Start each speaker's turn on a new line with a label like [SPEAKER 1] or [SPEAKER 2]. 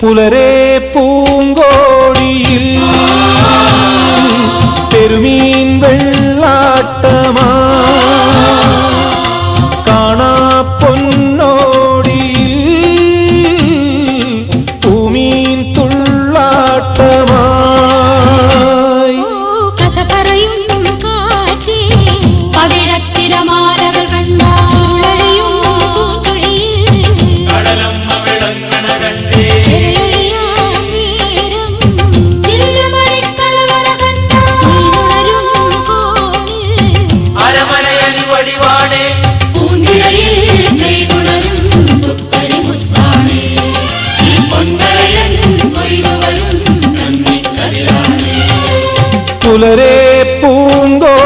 [SPEAKER 1] புலரே பூங்கோடியில் பெருமீன்கள் ചുലരെ പൂങ്കോ